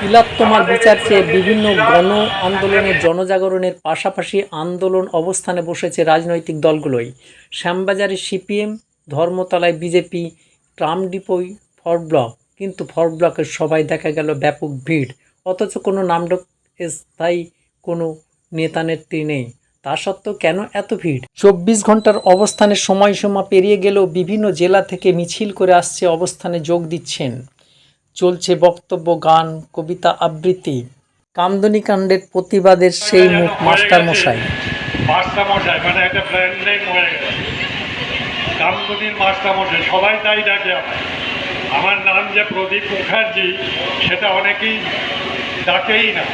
তিলোত্তমার বিচার চেয়ে বিভিন্ন গণ আন্দোলনের, জনজাগরণের পাশাপাশি আন্দোলন অবস্থানে বসেছে রাজনৈতিক দলগুলোই। শ্যামবাজারে সিপিএম, ধর্মতলায় বিজেপি ট্রামডিপোই ফর ব্লক। কিন্তু ফর ব্লকের সবাই দেখা গেল ব্যাপক ভিড়। অথচ কোনো নামডক স্থায়ী কোনো নেতা নেত্রী নেই। তা সত্ত্বেও কেন এত ভিড়? চব্বিশ ঘণ্টার অবস্থানের সময়সীমা পেরিয়ে গেলেও বিভিন্ন জেলা থেকে মিছিল করে আসছে অবস্থানে যোগ দিচ্ছেন চলছে বক্তব্য, গান, কবিতা আবৃত্তি। কামদুনি কাণ্ডের প্রতিবাদের সেই মুখ মাস্টার মশাই মানে একটা গেছে সবাই তাই ডাকে আমার নাম যে প্রদীপ মুখার্জি, সেটা অনেকেই ডাকেই না।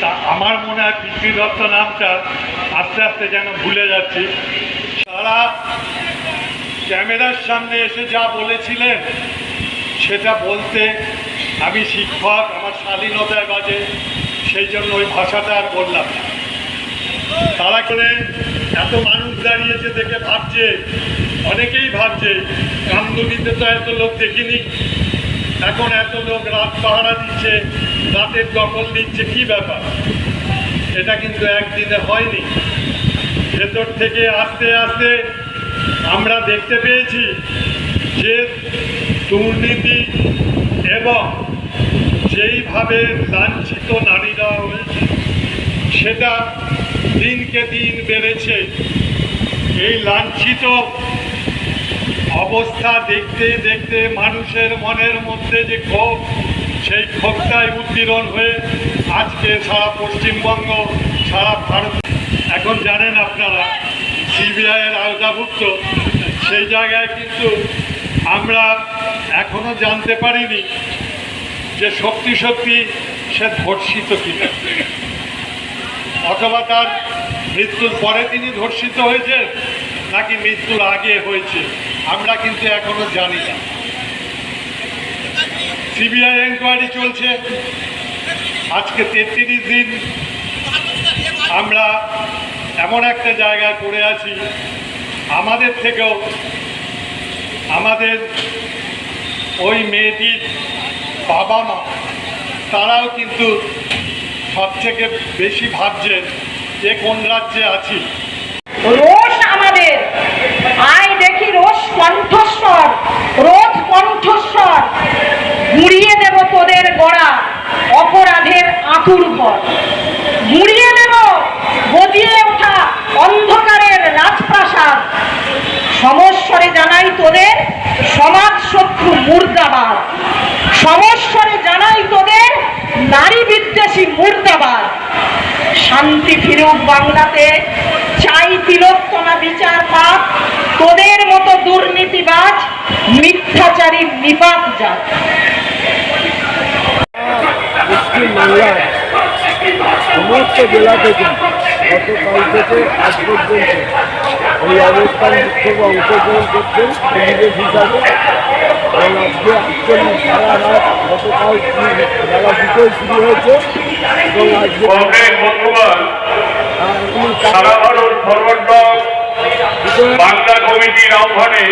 তা আমার মনে হয় পিতৃ দত্ত নামটা আস্তে আস্তে যেন ভুলে যাচ্ছি। তারা ক্যামেরার সামনে এসে যা বলেছিলেন সেটা বলতে আমি শিক্ষক, আমার শালীনতায় বাজে, সেই জন্য ওই ভাষাটা আর বললাম তারা করে এত মানুষ দাঁড়িয়েছে দেখে ভাবছে, অনেকেই ভাবছে কামদুনিতে তো এত লোক দেখিনি, এখন এত লোক রাত পাহারা দিচ্ছে, রাতের দখল দিচ্ছে কি ব্যাপার? এটা কিন্তু একদিনে হয়নি। ভেতর থেকে আস্তে আস্তে আমরা দেখতে পেয়েছি যে দুর্নীতি এবং যেইভাবে লাঞ্ছিত নারীরা হয়েছে সেটা দিনকে দিন বেড়েছে। এই লাঞ্ছিত অবস্থা দেখতে দেখতে মানুষের মনের মধ্যে যে ক্ষোভ, সেই ক্ষোভটাই উদ্দীরণ হয়ে আজকে সারা পশ্চিমবঙ্গ, সারা ভারত। এখন জানেন আপনারা, সিবিআইয়ের আওতাভুক্ত, সেই জায়গায় কিন্তু আমরা এখনও জানতে পারিনি যে সত্যি সত্যি সে ধর্ষিত কিনা। অথবা তার মৃত্যুর পরে তিনি ধর্ষিত হয়েছে নাকি মৃত্যুর আগে হয়েছে, আমরা কিন্তু এখনও জানি না। সিবিআই এনকোয়ারি চলছে। আজকে তেত্রিশ দিন আমরা এমন একটা জায়গায় পড়ে আছি, আমাদের থেকেও আমাদের ওই মেয়েটির বাবা মা, তারাও কিন্তু সবথেকে বেশি ভাবছেন যে কোন রাজ্যে আছি। রোষ আমাদের। আয় দেখি রোষ কণ্ঠস্বর, রোধ কণ্ঠস্বর। গুড়িয়ে দেব তোদের গড়া, অপরাধের আতুর ঘর। গুড়িয়ে দেব বিদ্বেষী মুর্দাবাদ। শান্তি ফিরুক বাংলাতে, চাই তিলোত্তমা বিচার পাক, তোদের মতো দুর্নীতিবাজ, মিথ্যাচারী নিপাত যাক সমস্ত জেলা থেকে গতকাল থেকে আজ পর্যন্ত এই অংশগ্রহণ করছেন হিসাবে। এবং আজকে গতকাল দুটোই শুরু হয়েছে। কংগ্রেস বন্ধুগণ বাংলা কমিটির আহ্বানে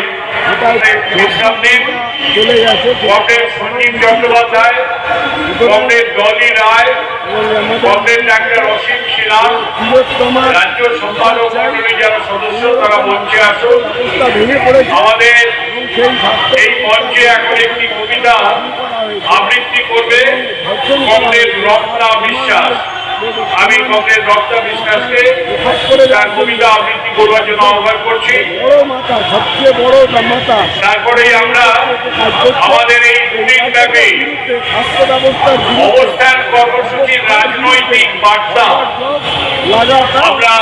বিশ্রাম চট্টোপাধ্যায়, কংগ্রেস রায়, কংগ্রেস ডাক্তার অসীম শিলাম রাজ্য সম্পাদক মন্ডলী যারা সদস্য তারা মঞ্চে আসুন। আমাদের এই মঞ্চে এখন একটি কবিতা আবৃত্তি করবে কংগ্রেস রক্তা বিশ্বাস। আমি কংগ্রেস রক্তা বিশ্বাসকে তার কবিতা আবৃত্তি করবার জন্য আহ্বান করছি। সবচেয়ে বড় তারপরেই আমরা আমাদের এই দুদিন ব্যাপী অবস্থান কর্মসূচির রাজনৈতিক বার্তা আমরা